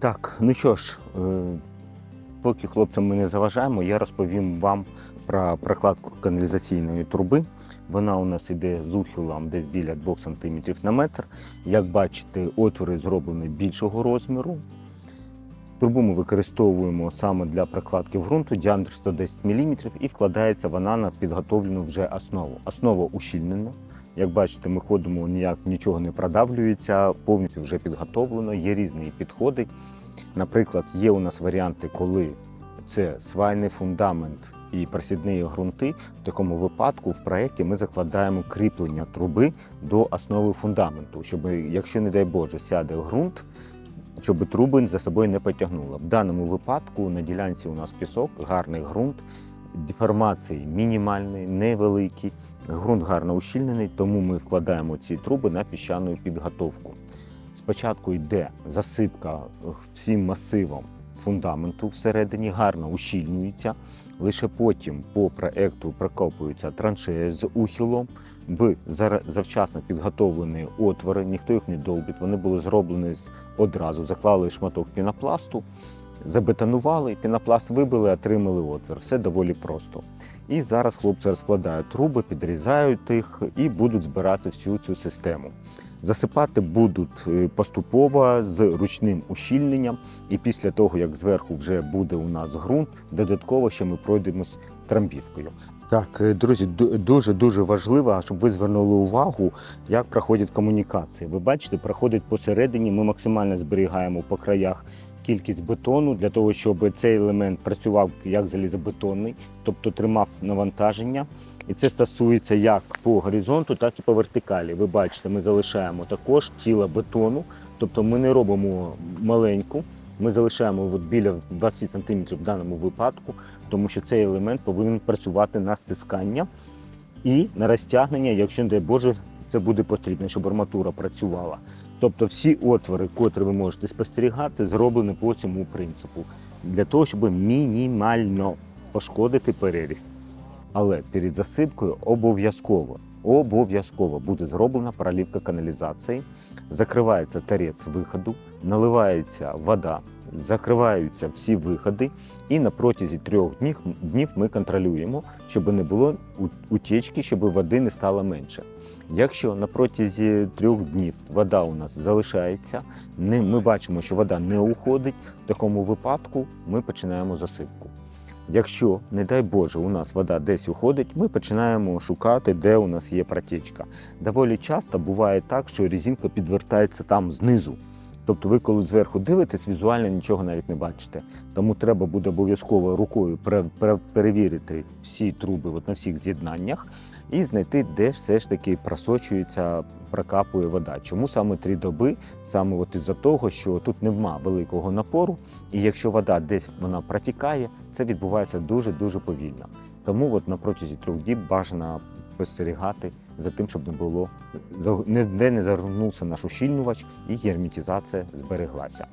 Так, ну що ж, е, поки хлопцям ми не заважаємо, я розповім вам про прокладку каналізаційної труби. Вона у нас йде з ухилом десь біля 2 см на метр. Як бачите, отвори зроблені більшого розміру. Трубу ми використовуємо саме для прокладки ґрунту, діаметр 110 мм і вкладається вона на підготовлену вже основу. Основа ущільнена. Як бачите, ми ходимо, ніяк нічого не продавлюється, повністю вже підготовлено. Є різні підходи. Наприклад, є у нас варіанти, коли це свайний фундамент і просідні ґрунти. В такому випадку в проєкті ми закладаємо кріплення труби до основи фундаменту, щоб, якщо, не дай Боже, сяде ґрунт, щоб труби за собою не потягнуло. В даному випадку на ділянці у нас пісок, гарний ґрунт, деформації мінімальні, невеликі. Ґрунт гарно ущільнений, тому ми вкладаємо ці труби на піщану підготовку. Спочатку йде засипка всім масивом фундаменту всередині, гарно ущільнюється. Лише потім по проекту прокопуються траншеї з ухилом. В завчасно підготовлені отвори, ніхто їх не довбить. Вони були зроблені одразу, заклали шматок пінопласту, забетонували, пінопласт вибили, отримали отвір. Все доволі просто. І зараз хлопці розкладають труби, підрізають їх і будуть збирати всю цю систему. Засипати будуть е, поступово з ручним ущільненням, і після того, як зверху вже буде у нас ґрунт, додатково ще ми пройдемось трамбівкою. Так, е, друзі, дуже дуже важливо, щоб ви звернули увагу, як проходять комунікації. Ви бачите, проходить посередині. Ми максимально зберігаємо по краях кількість бетону для того, щоб цей елемент працював як залізобетонний, тобто тримав навантаження. І це стосується як по горизонту, так і по вертикалі. Ви бачите, ми залишаємо також тіло бетону, тобто ми не робимо маленьку. Ми залишаємо от біля 20 см в даному випадку, тому що цей елемент повинен працювати на стискання і на розтягнення, якщо, не дай Боже, це буде потрібно, щоб арматура працювала. Тобто всі отвори, котрі ви можете спостерігати, зроблені по цьому принципу для того, щоб мінімально пошкодити переріст. Але перед засипкою обов'язково обов'язково буде зроблена пролівка каналізації, закривається тарець виходу, наливається вода, закриваються всі виходи, і на протязі трьох днів, днів ми контролюємо, щоб не було утічки, щоб води не стало менше. Якщо на протязі трьох днів вода у нас залишається, ми бачимо, що вода не уходить, в такому випадку ми починаємо засипку. Якщо, не дай Боже, у нас вода десь уходить, ми починаємо шукати, де у нас є протічка. Доволі часто буває так, що резинка підвертається там знизу. Тобто ви, коли зверху дивитесь, візуально нічого навіть не бачите. Тому треба буде обов'язково рукою пере- пере- перевірити всі труби от на всіх з'єднаннях і знайти, де все ж таки просочується, прокапує вода. Чому саме три доби? Саме от із-за того, що тут нема великого напору, і якщо вода десь вона протікає, це відбувається дуже-дуже повільно. Тому от на протязі трьох діб бажано спостерігати за тим, щоб не було ніде не загорнувся наш ущільнювач і герметизація збереглася.